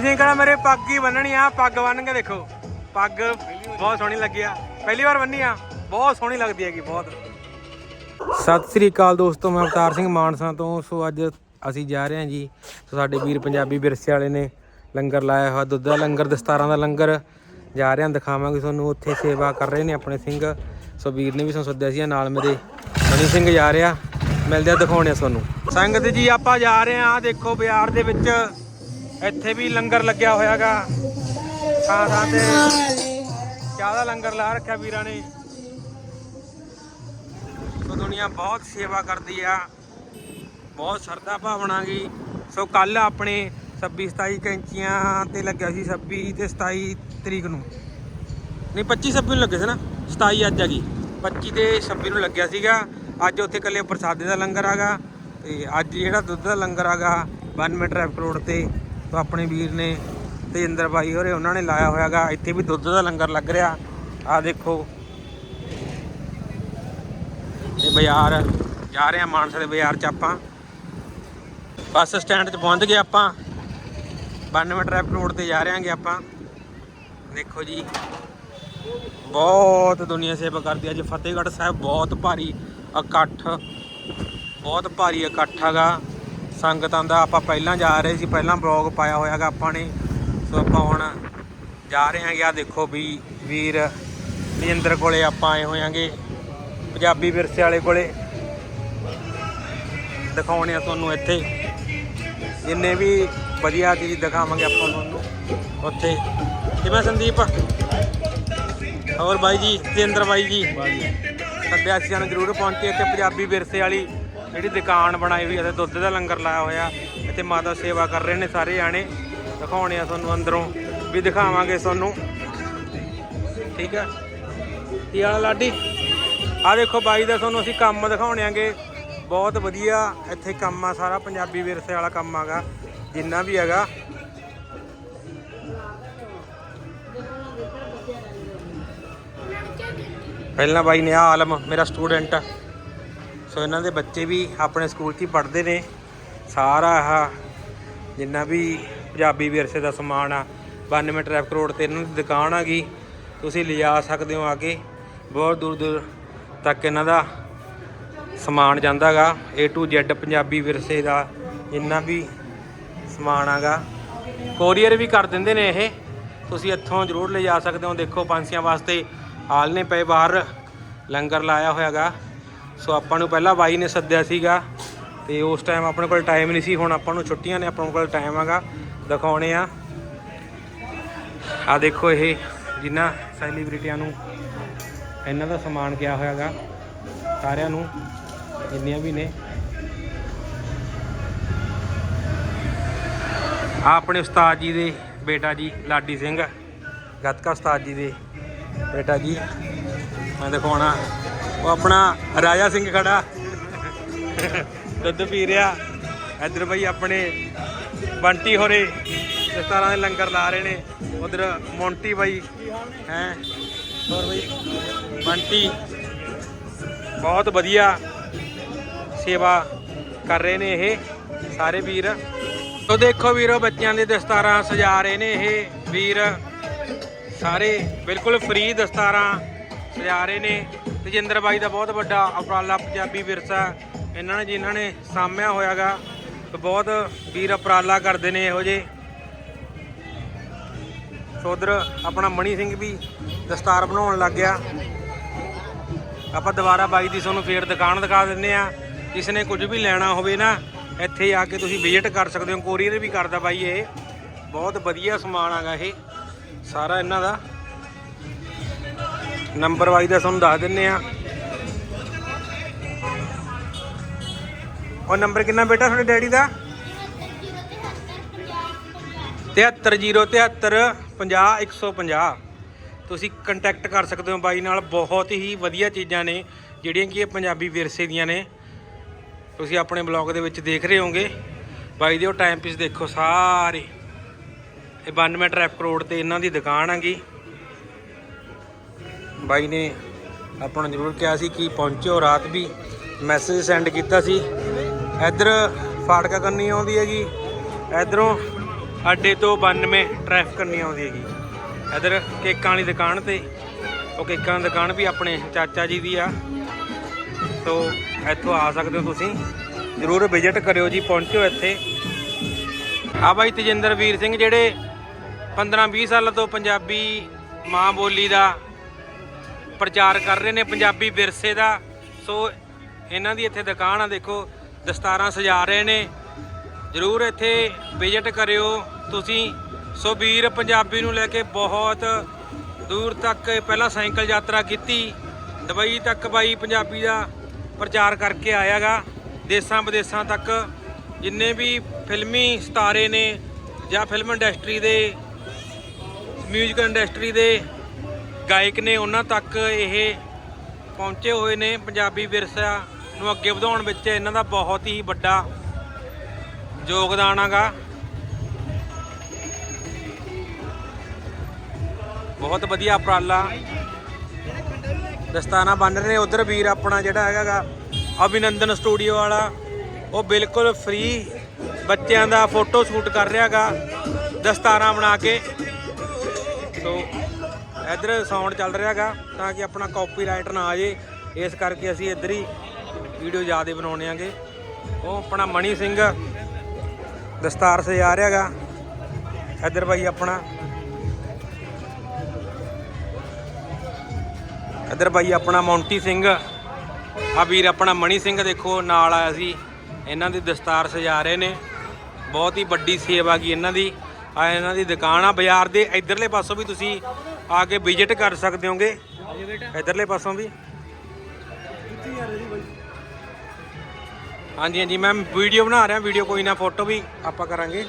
ਸਿੰਘ ਕਹਿੰਦਾ ਮੇਰੇ ਪੱਗ ਹੀ ਬੰਨਣੀ ਆ, ਪੱਗ ਬੰਨ ਕੇ ਦੇਖੋ। ਪੱਗ ਬਹੁਤ ਸੋਹਣੀ ਲੱਗੀ ਆ। ਪਹਿਲੀ ਵਾਰ ਬੰਨੀ ਆ, ਬਹੁਤ ਸੋਹਣੀ ਲੱਗਦੀ ਹੈਗੀ, ਬਹੁਤ। ਸਤਿ ਸ੍ਰੀ ਅਕਾਲ ਦੋਸਤੋ, ਮੈਂ ਅਵਤਾਰ ਸਿੰਘ ਮਾਨਸਾ ਤੋਂ। ਸੋ ਅੱਜ ਅਸੀਂ ਜਾ ਰਹੇ ਹਾਂ ਜੀ। ਸੋ ਸਾਡੇ ਵੀਰ ਪੰਜਾਬੀ ਵਿਰਸੇ ਵਾਲੇ ਨੇ ਲੰਗਰ ਲਾਇਆ ਹੋਇਆ, ਦੁੱਧ ਦਾ ਲੰਗਰ, ਦਸਤਾਰਾਂ ਦਾ ਲੰਗਰ। ਜਾ ਰਹੇ ਹਾਂ, ਦਿਖਾਵਾਂਗੇ ਤੁਹਾਨੂੰ, ਉੱਥੇ ਸੇਵਾ ਕਰ ਰਹੇ ਨੇ ਆਪਣੇ ਸਿੰਘ। ਸੋ ਵੀਰ ਨੇ ਵੀ ਸਾਨੂੰ ਸੱਦਿਆ ਸੀ ਨਾਲ ਮੇਰੇ ਮਨੀ ਸਿੰਘ ਜਾ ਰਿਹਾ। ਮਿਲਦੇ ਆ ਦਿਖਾਉਣੇ ਆ ਤੁਹਾਨੂੰ। ਸੰਗਤ ਜੀ, ਆਪਾਂ ਜਾ ਰਹੇ ਹਾਂ ਦੇਖੋ, ਬਾਜ਼ਾਰ ਦੇ ਵਿੱਚ। ਇੱਥੇ ਵੀ ਲੰਗਰ ਲੱਗਿਆ ਹੋਇਆਗਾ। ਥਾਂ ਥਾਂ ਤੇ ਚਾਹ ਦਾ ਲੰਗਰ ਲਾ ਰੱਖਿਆ ਵੀਰਾਂ ਨੇ। ਸੋ ਦੁਨੀਆ ਬਹੁਤ ਸੇਵਾ ਕਰਦੀ ਆ। ਬਹੁਤ ਸਰਦਾ ਭਾਵਨਾ ਗਈ ਸੋ ਕੱਲ ਆਪਣੇ 26 27 ਕੈਂਚੀਆਂ ਤੇ ਲੱਗਿਆ ਸੀ 26 ਤੇ 27 ਤਰੀਕ ਨੂੰ। ਨਹੀਂ 25 26 ਨੂੰ ਲੱਗੇ ਸੀ ਨਾ? 27 ਅੱਜ ਆ ਗਈ। 25 ਤੇ 26 ਨੂੰ ਲੱਗਿਆ ਸੀਗਾ। ਅੱਜ ਉੱਥੇ ਕੱਲੇ ਪ੍ਰਸਾਦੇ ਦਾ ਲੰਗਰ ਆਗਾ ਤੇ ਅੱਜ ਜਿਹੜਾ ਦੁੱਧ ਦਾ ਲੰਗਰ ਆਗਾ 92 ਟ੍ਰੈਫਿਕ ਰੋਡ ਤੇ। ਤੋਂ ਆਪਣੇ ਵੀਰ ਨੇ ਤੇਜਿੰਦਰ ਬਾਈ ਹੋਰੇ ਉਹਨਾਂ ਨੇ ਲਾਇਆ ਹੋਇਆਗਾ। ਇੱਥੇ ਵੀ ਦੁੱਧ ਦਾ ਲੰਗਰ ਲੱਗ ਰਿਹਾ। ਆ ਦੇਖੋ। ਇਹ ਬਾਜ਼ਾਰ ਜਾ ਰਹੇ ਆ ਮਾਨਸਾ ਦੇ ਬਾਜ਼ਾਰ ਚ ਆਪਾਂ। ਬੱਸ ਸਟੈਂਡ 'ਚ ਪਹੁੰਚ ਗਏ ਆਪਾਂ। 92 ਟ੍ਰੈਫਿਕ ਰੋਡ ਤੇ ਜਾ ਰਹੇ ਆਂਗੇ ਆਪਾਂ। ਦੇਖੋ ਜੀ। ਬਹੁਤ ਦੁਨੀਆ ਸੇਵਾ ਕਰਦੀ ਅੱਜ ਫਤਿਹਗੜ੍ਹ ਸਾਹਿਬ ਬਹੁਤ ਭਾਰੀ ਇਕੱਠ। ਬਹੁਤ ਭਾਰੀ ਇਕੱਠ ਹੈਗਾ। ਸੰਗਤਾਂ ਦਾ ਆਪਾਂ ਪਹਿਲਾਂ ਜਾ ਰਹੇ ਸੀ ਪਹਿਲਾਂ ਬਲੌਗ ਪਾਇਆ ਹੋਇਆਗਾ ਆਪਾਂ ਨੇ। ਸੋ ਆਪਾਂ ਹੁਣ ਜਾ ਰਹੇ ਆਂਗੇ ਆ ਦੇਖੋ ਵੀ ਵੀਰ ਨਿੰਦਰ ਕੋਲੇ ਆਪਾਂ ਆਏ ਹੋਇਆਂਗੇ ਪੰਜਾਬੀ ਵਿਰਸੇ ਵਾਲੇ ਕੋਲੇ। ਦਿਖਾਉਣੇ ਆ ਤੁਹਾਨੂੰ ਇੱਥੇ। ਜਿੰਨੇ ਵੀ ਵਧੀਆ ਚੀਜ਼ ਦਿਖਾਵਾਂਗੇ ਆਪਾਂ ਤੁਹਾਨੂੰ ਉੱਥੇ। ਕਿਵੇਂ ਸੰਦੀਪ? ਹੋਰ ਬਾਈ ਜੀ ਤੇਂਦਰ ਬਾਈ ਜੀ। ਸੱਦਿਆ ਸੀ ਸਾਨੂੰ ਜ਼ਰੂਰ ਪਹੁੰਚੇ ਇੱਥੇ ਪੰਜਾਬੀ ਵਿਰਸੇ ਵਾਲੀ। ਜਿਹੜੀ ਦੁਕਾਨ ਬਣਾਈ ਹੋਈ ਹੈ ਤੇ ਦੁੱਧ ਦਾ ਲੰਗਰ ਲਾਇਆ ਹੋਇਆ। ਇੱਥੇ ਮਾਤਾ ਸੇਵਾ ਕਰ ਰਹੇ ਨੇ ਸਾਰੇ ਜਾਣੇ। ਦਿਖਾਉਣੇ ਆ ਤੁਹਾਨੂੰ ਅੰਦਰੋਂ। ਵੀ ਦਿਖਾਵਾਂਗੇ ਤੁਹਾਨੂੰ। ਠੀਕ ਹੈ ਕੀ ਹਾਲ ਲਾਡੀ? ਆ ਦੇਖੋ ਬਾਈ ਦਾ ਤੁਹਾਨੂੰ ਅਸੀਂ ਕੰਮ ਦਿਖਾਉਣੇ ਆਂਗੇ। ਬਹੁਤ ਵਧੀਆ ਇੱਥੇ ਕੰਮ ਆ, ਸਾਰਾ ਪੰਜਾਬੀ ਵਿਰਸੇ ਵਾਲਾ ਕੰਮ ਆਗਾ, ਜਿੰਨਾ ਵੀ ਹੈਗਾ। ਪਹਿਲਾਂ ਬਾਈ ਨੇ ਆ ਆਲਮ, ਮੇਰਾ ਸਟੂਡੈਂਟ। ਸੋ ਇਹਨਾਂ ਦੇ ਬੱਚੇ ਵੀ ਆਪਣੇ ਸਕੂਲ 'ਚ ਹੀ ਪੜ੍ਹਦੇ ਨੇ। ਸਾਰਾ ਆਹ ਜਿੰਨਾ ਵੀ ਪੰਜਾਬੀ ਵਿਰਸੇ ਦਾ ਸਮਾਨ ਆ 92 ਟ੍ਰੈਫਿਕ ਰੋਡ ਤੇ ਇਹਨਾਂ ਦੀ ਦੁਕਾਨ ਆ ਗਈ। ਤੁਸੀਂ ਲਿਜਾ ਸਕਦੇ ਹੋ ਆ ਕੇ। ਬਹੁਤ ਦੂਰ ਦੂਰ ਤੱਕ ਇਹਨਾਂ ਦਾ ਸਮਾਨ ਜਾਂਦਾਗਾ A to Z ਪੰਜਾਬੀ ਵਿਰਸੇ ਦਾ ਜਿੰਨਾ ਵੀ ਸਮਾਨ ਆਗਾ ਕੋਰੀਅਰ ਵੀ ਕਰ ਦਿੰਦੇ ਨੇ ਇਹ। ਤੁਸੀਂ ਇੱਥੋਂ ਜ਼ਰੂਰ ਲੈ ਜਾ ਸਕਦੇ ਹੋ। ਦੇਖੋ ਪੰਛੀਆਂ ਵਾਸਤੇ ਆਲਨੇ ਪਏ ਬਾਹਰ। ਲੰਗਰ ਲਾਇਆ ਹੋਇਆਗਾ ਸੋ ਆਪਾਂ ਨੂੰ ਪਹਿਲਾਂ ਬਾਈ ਨੇ ਸੱਦਿਆ ਸੀਗਾ ਤੇ ਉਸ ਟਾਈਮ ਆਪਣੇ ਕੋਲ ਟਾਈਮ ਨਹੀਂ ਸੀ, ਹੁਣ ਆਪਾਂ ਨੂੰ ਛੁੱਟੀਆਂ ਨੇ ਆਪਣੇ ਕੋਲ ਟਾਈਮ ਹੈਗਾ। ਦਿਖਾਉਣੇ ਆ। ਆ ਦੇਖੋ ਇਹ ਜਿਨ੍ਹਾਂ ਸੈਲੀਬ੍ਰਿਟੀਆਂ ਨੂੰ ਇਹਨਾਂ ਦਾ ਸਮਾਨ ਕਿਹਾ ਹੋਇਆਗਾ। ਸਾਰਿਆਂ ਨੂੰ ਜਿੰਨੀਆਂ ਵੀ ਨੇ। ਆ ਆਪਣੇ ਉਸਤਾਦ ਜੀ ਦੇ ਬੇਟਾ ਜੀ, ਲਾਡੀ ਸਿੰਘ। ਗੱਤਕਾ ਉਸਤਾਦ ਜੀ ਦੇ ਬੇਟਾ ਜੀ। ਮੈਂ ਦਿਖਾਉਣਾ। ਉਹ ਆਪਣਾ ਰਾਜਾ ਸਿੰਘ ਖੜਾ। ਦੁੱਧ ਪੀ ਰਿਹਾ। ਇੱਧਰ ਬਈ ਆਪਣੇ ਬੰਟੀ ਹੋਰੇ ਇਸ ਤਰ੍ਹਾਂ ਦੇ ਲੰਗਰ ਲਾ ਰਹੇ ਨੇ। ਉਧਰ ਮੌਂਟੀ ਬਾਈ, ਹੈ। ਹੋਰ ਬਈ, ਬੰਟੀ, ਬਹੁਤ ਵਧੀਆ ਸੇਵਾ ਕਰ ਰਹੇ ਨੇ ਇਹ, ਸਾਰੇ ਵੀਰ। ਤੋ ਦੇਖੋ ਵੀਰੋ, ਬੱਚਿਆਂ ਦੇ ਦਸਤਾਰਾਂ ਸਜਾ ਰਹੇ ਨੇ ਇਹ ਵੀਰ। ਸਾਰੇ ਬਿਲਕੁਲ ਫ੍ਰੀ ਦਸਤਾਰਾਂ ਸਜਾ ਰਹੇ ਨੇ। ਤੇਜਿੰਦਰ ਬਾਈ ਦਾ ਬਹੁਤ ਵੱਡਾ ਉਪਰਾਲਾ, ਪੰਜਾਬੀ ਵਿਰਸਾ। ਇਹਨਾਂ ਨੇ ਜਿਨ੍ਹਾਂ ਨੇ ਸਾਂਭਿਆ ਹੋਇਆਗਾ। ਤੇ ਬਹੁਤ ਵੀਰ ਉਪਰਾਲਾ ਕਰਦੇ ਨੇ ਇਹੋ ਜੇ ਸੋਦਰ ਆਪਣਾ ਮਣੀ ਸਿੰਘ ਵੀ ਦਸਤਾਰ ਬਣਾਉਣ ਲੱਗ ਗਿਆ। ਆਪਾਂ ਦੁਬਾਰਾ ਬਾਈ ਦੀ ਤੁਹਾਨੂੰ ਫੇਰ ਦੁਕਾਨ ਦਿਖਾ ਦਿੰਨੇ ਆ ਕਿਸ ਨੇ ਕੁਝ ਵੀ ਲੈਣਾ ਹੋਵੇ ਨਾ, ਇੱਥੇ ਆ ਕੇ ਤੁਸੀਂ ਵਿਜ਼ਿਟ ਕਰ ਸਕਦੇ ਹੋ। ਕੋਰੀਅਰ ਵੀ ਕਰਦਾ ਬਾਈ ਇਹ। ਬਹੁਤ ਵਧੀਆ ਸਮਾਨ ਆਗਾ ਇਹ। ਸਾਰਾ ਇਹਨਾਂ ਦਾ। ਨੰਬਰ ਵਾਈ ਦਾ ਤੁਹਾਨੂੰ ਦੱਸ ਦਿੰਨੇ ਆ। ਉਹ ਨੰਬਰ ਕਿੰਨਾ ਬੇਟਾ ਤੁਹਾਡੇ ਡੈਡੀ ਦਾ? 7307 50 150 ਤੁਸੀਂ ਕੰਟੈਕਟ ਕਰ ਸਕਦੇ ਹੋ ਬਾਈ ਨਾਲ, ਬਹੁਤ ਹੀ ਵਧੀਆ ਚੀਜ਼ਾਂ ਨੇ, ਜਿਹੜੀਆਂ ਕਿ ਇਹ ਪੰਜਾਬੀ ਵਿਰਸੇ ਦੀਆਂ ਨੇ। ਤੁਸੀਂ ਆਪਣੇ ਬਲੌਗ ਦੇ ਵਿੱਚ ਦੇਖ ਰਹੇ ਹੋਗੇ ਬਾਈ ਦੇ ਉਹ ਟਾਈਮ ਪੀਸ ਦੇਖੋ ਸਾਰੇ। ਇਹ 92 ਟ੍ਰੈਫਿਕ ਰੋਡ ਤੇ ਇਹਨਾਂ ਦੀ ਦੁਕਾਨ ਹੈਗੀ ਬਾਈ ਨੇ ਆਪਾਂ ਨੂੰ ਜ਼ਰੂਰ ਕਿਹਾ ਸੀ ਕਿ ਪਹੁੰਚਿਓ, ਰਾਤ ਵੀ ਮੈਸੇਜ ਸੈਂਡ ਕੀਤਾ ਸੀ। ਇੱਧਰ ਫਾਟਕਾ ਕਰਨੀ ਆਉਂਦੀ ਹੈਗੀ। ਇਧਰੋਂ ਅੱਡੇ ਤੋਂ 92 ਟ੍ਰੈਫਿਕ ਨਹੀਂ ਆਉਂਦੀ ਹੈਗੀ। ਇਧਰ ਕੇਕਾਂ ਵਾਲੀ ਦੁਕਾਨ ਤੇ, ਉਹ ਕੇਕਾਂ ਦੀ ਦੁਕਾਨ ਵੀ ਆਪਣੇ ਚਾਚਾ ਜੀ ਦੀ ਆ। ਸੋ ਇੱਥੋਂ ਆ ਸਕਦੇ ਹੋ ਤੁਸੀਂ। ਜਰੂਰ ਵਿਜ਼ਿਟ ਕਰਿਓ ਜੀ, ਪਹੁੰਚਿਓ ਇੱਥੇ। ਆ ਬਾਈ ਤੇਜਿੰਦਰ ਵੀਰ ਸਿੰਘ, ਜਿਹੜੇ 15-20 ਸਾਲਾਂ ਤੋਂ ਪੰਜਾਬੀ ਮਾਂ ਬੋਲੀ ਦਾ ਪ੍ਰਚਾਰ ਕਰ ਰਹੇ ਨੇ ਪੰਜਾਬੀ ਵਿਰਸੇ ਦਾ। ਸੋ ਇਹਨਾਂ ਦੀ ਇੱਥੇ ਦੁਕਾਨ ਆ, ਦੇਖੋ, ਦਸਤਾਰਾਂ ਸਜਾ ਰਹੇ ਨੇ। ਜਰੂਰ ਇੱਥੇ ਵਿਜ਼ਿਟ ਕਰਿਓ। ਤੁਸੀਂ, ਸੋ ਵੀਰ ਪੰਜਾਬੀ ਨੂੰ ਲੈ ਕੇ ਬਹੁਤ ਦੂਰ ਤੱਕ ਪਹਿਲਾਂ ਸਾਈਕਲ ਯਾਤਰਾ ਕੀਤੀ। ਦੁਬਈ ਤੱਕ ਬਾਈ ਪੰਜਾਬੀ ਦਾ ਪ੍ਰਚਾਰ ਕਰਕੇ ਆਇਆਗਾ। ਦੇਸਾਂ ਵਿਦੇਸਾਂ ਤੱਕ ਜਿੰਨੇ ਵੀ ਫਿਲਮੀ ਸਤਾਰੇ ਨੇ ਜਾਂ ਫਿਲਮ ਇੰਡਸਟਰੀ ਦੇ ਮਿਊਜ਼ਿਕ ਇੰਡਸਟਰੀ ਦੇ ਗਾਇਕ ਨੇ ਉਹਨਾਂ ਤੱਕ ਇਹ ਪਹੁੰਚੇ ਹੋਏ ਨੇ ਪੰਜਾਬੀ ਵਿਰਸਾ ਨੂੰ ਅੱਗੇ ਵਧਾਉਣ ਵਿੱਚ। ਇਹਨਾਂ ਦਾ ਬਹੁਤ ਹੀ ਵੱਡਾ ਯੋਗਦਾਨ ਹੈਗਾ। ਬਹੁਤ ਵਧੀਆ ਉਪਰਾਲਾ ਦਸਤਾਨਾ ਬੰਨ ਰਹੇ ਨੇ। ਉਧਰ ਵੀਰ ਆਪਣਾ ਜਿਹੜਾ ਹੈਗਾਗਾ ਅਭਿਨੰਦਨ ਸਟੂਡੀਓ ਵਾਲਾ, ਉਹ ਬਿਲਕੁਲ ਫ੍ਰੀ ਬੱਚਿਆਂ ਦਾ ਫੋਟੋ ਸ਼ੂਟ ਕਰ ਰਿਹਾਗਾ ਦਸਤਾਨਾ ਬਣਾ ਕੇ। ਸੋ ਇੱਧਰ ਸਾਊਂਡ ਚੱਲ ਰਿਹਾਗਾ ਤਾਂ ਕਿ ਆਪਣਾ ਕਾਪੀਰਾਈਟ ਨਾ ਆ ਜੇ। ਇਸ ਕਰਕੇ ਅਸੀਂ ਇੱਧਰ ਹੀ ਵੀਡੀਓ ਜ਼ਿਆਦਾ ਬਣਾਉਣੇ ਆਂਗੇ। ਉਹ ਆਪਣਾ ਮਣੀ ਸਿੰਘ ਦਸਤਾਰ ਸਜਾ ਰਿਹਾਗਾ। ਇੱਧਰ ਭਾਈ ਆਪਣਾ। ਇੱਧਰ ਭਾਈ ਆਪਣਾ ਮੌਂਟੀ ਸਿੰਘ। ਆ ਵੀਰ ਆਪਣਾ ਮਣੀ ਸਿੰਘ ਦੇਖੋ, ਨਾਲ ਆਇਆ ਸੀ। ਇਹਨਾਂ ਦੀ ਦਸਤਾਰ ਸਜਾ ਰਹੇ ਨੇ। ਬਹੁਤ ਹੀ ਵੱਡੀ ਸੇਵਾ ਗਈ ਇਹਨਾਂ ਦੀ। ਆ ਇਹਨਾਂ ਦੀ ਦੁਕਾਨ ਆ ਬਾਜ਼ਾਰ ਦੇ। ਇਧਰਲੇ ਪਾਸੋਂ ਵੀ ਤੁਸੀਂ ਆ ਕੇ ਵਿਜ਼ਿਟ ਕਰ ਸਕਦੇ ਹੋਗੇ। ਇਧਰਲੇ ਪਾਸੋਂ ਵੀ। ਹਾਂਜੀ ਹਾਂਜੀ ਮੈਮ ਵੀਡੀਓ ਬਣਾ ਰਿਹਾ ਵੀਡੀਓ ਕੋਈ ਨਾ ਫੋਟੋ ਵੀ ਆਪਾਂ ਕਰਾਂਗੇ।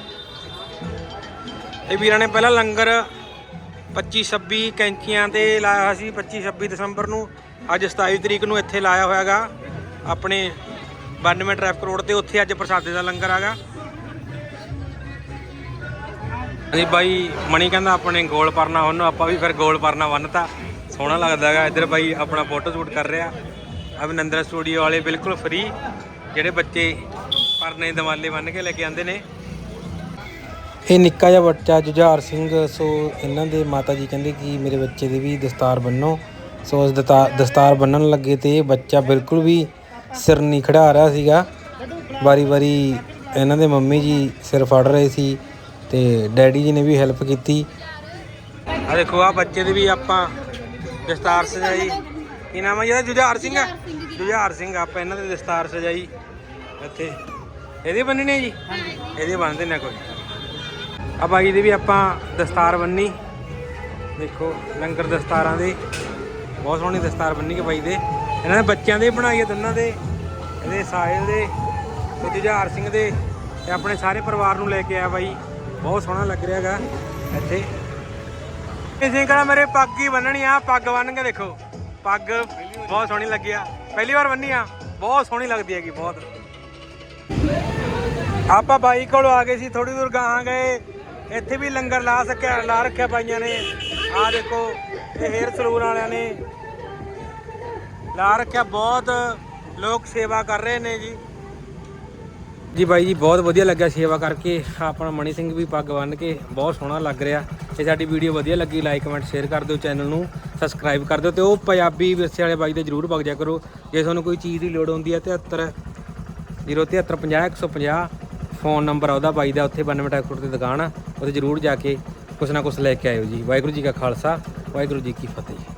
ਇਹ ਵੀਰਾਂ ਨੇ ਪਹਿਲਾਂ ਲੰਗਰ 25 26 ਕੈਂਚੀਆਂ ਤੇ ਲਾਇਆ ਹੋਇਆ ਸੀ 25 26 ਦਸੰਬਰ ਨੂੰ। ਅੱਜ 27 ਤਰੀਕ ਨੂੰ ਇੱਥੇ ਲਾਇਆ ਹੋਇਆਗਾ, ਆਪਣੇ 92 ਟ੍ਰੈਫਿਕ ਰੋਡ ਤੇ, ਉੱਥੇ ਅੱਜ ਪ੍ਰਸਾਦੇ ਦਾ ਲੰਗਰ ਆਗਾ। ਅਸੀਂ ਬਾਈ ਮਣੀ ਕਹਿੰਦਾ ਆਪਣੇ ਗੋਲ ਪਰਨਾ ਉਹਨੂੰ, ਆਪਾਂ ਵੀ ਫਿਰ ਗੋਲ ਪਰਨਾ ਬੰਨਤਾ। ਸੋਹਣਾ ਲੱਗਦਾ ਹੈਗਾ। ਇੱਧਰ ਬਾਈ ਆਪਣਾ ਫੋਟੋ ਸ਼ੂਟ ਕਰ ਰਿਹਾ। ਅਭਿਨੰਦਰ ਸਟੂਡੀਓ ਵਾਲੇ ਬਿਲਕੁਲ ਫ੍ਰੀ ਜਿਹੜੇ ਬੱਚੇ ਪਰਨੇ ਦਮਾਲੇ ਬੰਨ ਕੇ ਲੈ ਕੇ ਆਉਂਦੇ ਨੇ। ਇਹ ਨਿੱਕਾ ਜਿਹਾ ਬੱਚਾ ਜੁਝਾਰ ਸਿੰਘ। ਸੋ ਇਹਨਾਂ ਦੇ ਮਾਤਾ ਜੀ ਕਹਿੰਦੇ ਕਿ ਮੇਰੇ ਬੱਚੇ ਦੇ ਵੀ ਦਸਤਾਰ ਬੰਨੋ। ਸੋ ਉਸ ਦਸਤਾਰ ਬੰਨਣ ਲੱਗੇ ਤੇ ਇਹ ਬੱਚਾ ਬਿਲਕੁਲ ਵੀ ਸਿਰ ਨਹੀਂ ਖੜਾ ਰਿਹਾ ਸੀਗਾ। ਵਾਰੀ ਵਾਰੀ ਇਹਨਾਂ ਦੇ ਮੰਮੀ ਜੀ ਸਿਰ ਫੜ ਰਹੇ ਸੀ। ਤੇ ਡੈਡੀ ਜੀ ਨੇ ਵੀ ਹੈਲਪ ਕੀਤੀ। ਆ ਦੇਖੋ ਆ ਬੱਚੇ ਦੀ ਵੀ ਆਪਾਂ ਦਸਤਾਰ ਸਜਾਈ। ਕੀ ਨਾਮ ਹੈ ਇਹਦਾ? ਜੁਝਾਰ ਸਿੰਘ ਆ? ਜੁਝਾਰ ਸਿੰਘ ਆਪਾਂ ਇਹਨਾਂ ਦੇ ਦਸਤਾਰ ਸਜਾਈ। ਇੱਥੇ। ਇਹਦੇ ਬੰਨਣੇ ਜੀ? ਇਹਦੇ ਬੰਨਦੇ ਨੇ ਕੋਈ। ਆ ਬਾਈ ਦੀ ਵੀ ਆਪਾਂ ਦਸਤਾਰ ਬੰਨੀ। ਦੇਖੋ ਲੰਗਰ ਦਸਤਾਰਾਂ ਦੇ। ਬਹੁਤ ਸੋਹਣੀ ਦਸਤਾਰ ਬੰਨੀ ਕੇ ਬਾਈ ਦੇ। ਇਹਨਾਂ ਨੇ ਬੱਚਿਆਂ ਦੇ ਬਣਾਈ ਹੈ ਦੋਨਾਂ ਦੇ। ਇਹਦੇ ਸਾਹਿਲ ਦੇ ਤੇ ਜੁਝਾਰ ਸਿੰਘ ਦੇ। ਤੇ ਆਪਣੇ ਸਾਰੇ ਪਰਿਵਾਰ ਨੂੰ ਲੈ ਕੇ ਆਇਆ ਬਾਈ। ਬਹੁਤ ਸੋਹਣਾ ਲੱਗ ਰਿਹਾ ਹੈਗਾ ਇੱਥੇ। ਇਸੇ ਕਰਾ ਮੇਰੇ ਪੱਗ ਹੀ ਬੰਨਣੀ ਆ, ਪੱਗ ਬੰਨ ਕੇ ਦੇਖੋ। ਪੱਗ ਬਹੁਤ ਸੋਹਣੀ ਲੱਗੀ ਆ। ਪਹਿਲੀ ਵਾਰ ਬੰਨੀ ਆ, ਬਹੁਤ ਸੋਹਣੀ ਲੱਗਦੀ ਹੈਗੀ, ਬਹੁਤ। ਆਪਾਂ ਬਾਈ ਕੋਲ ਆ ਗਏ ਸੀ ਥੋੜੀ ਦੂਰ ਗਾਹਾਂ ਗਏ। ਇੱਥੇ ਵੀ ਲੰਗਰ ਲਾ ਸਕਿਆ, ਲਾ ਰੱਖਿਆ ਬਾਈਆਂ ਨੇ। ਆਹ ਦੇਖੋ, ਇਹ ਹੇਅਰ ਸਲੂਨ ਵਾਲਿਆਂ ਨੇ। ਲਾ ਰੱਖਿਆ, ਬਹੁਤ ਲੋਕ ਸੇਵਾ ਕਰ ਰਹੇ ਨੇ ਜੀ। ਜੀ ਬਾਈ ਜੀ, ਬਹੁਤ ਵਧੀਆ ਲੱਗਿਆ ਸੇਵਾ ਕਰਕੇ। ਆਪਣਾ ਮਣੀ ਸਿੰਘ ਵੀ ਪੱਗ ਬੰਨ ਕੇ ਬਹੁਤ ਸੋਹਣਾ ਲੱਗ ਰਿਹਾ। ਜੇ ਸਾਡੀ ਵੀਡੀਓ ਵਧੀਆ ਲੱਗੀ ਲਾਈਕ ਕਮੈਂਟ ਸ਼ੇਅਰ ਕਰ ਦਿਓ ਚੈਨਲ ਨੂੰ ਸਬਸਕ੍ਰਾਈਬ ਕਰ ਦਿਓ ਤੇ ਉਹ ਪੰਜਾਬੀ ਵਿਰਸੇ ਵਾਲੇ ਬਾਈ ਦੇ ਜਰੂਰ ਵਗ ਜਾ ਕਰੋ। ਜੇ ਤੁਹਾਨੂੰ ਕੋਈ ਚੀਜ਼ ਦੀ ਲੋੜ ਹੁੰਦੀ ਹੈ 73 07350 150 ਫੋਨ ਨੰਬਰ ਆ ਉਹਦਾ ਬਾਈ ਦਾ, ਉੱਥੇ 92 ਟੈਕਸਟ ਤੇ ਦੁਕਾਨ ਆ, ਉੱਥੇ ਜਰੂਰ ਜਾ ਕੇ ਕੁਛ ਨਾ ਕੁਛ ਲੈ ਕੇ ਆਇਓ ਜੀ। ਵਾਹਿਗੁਰੂ ਜੀ ਕਾ ਖਾਲਸਾ, ਵਾਹਿਗੁਰੂ ਜੀ ਕੀ ਫਤਿਹ।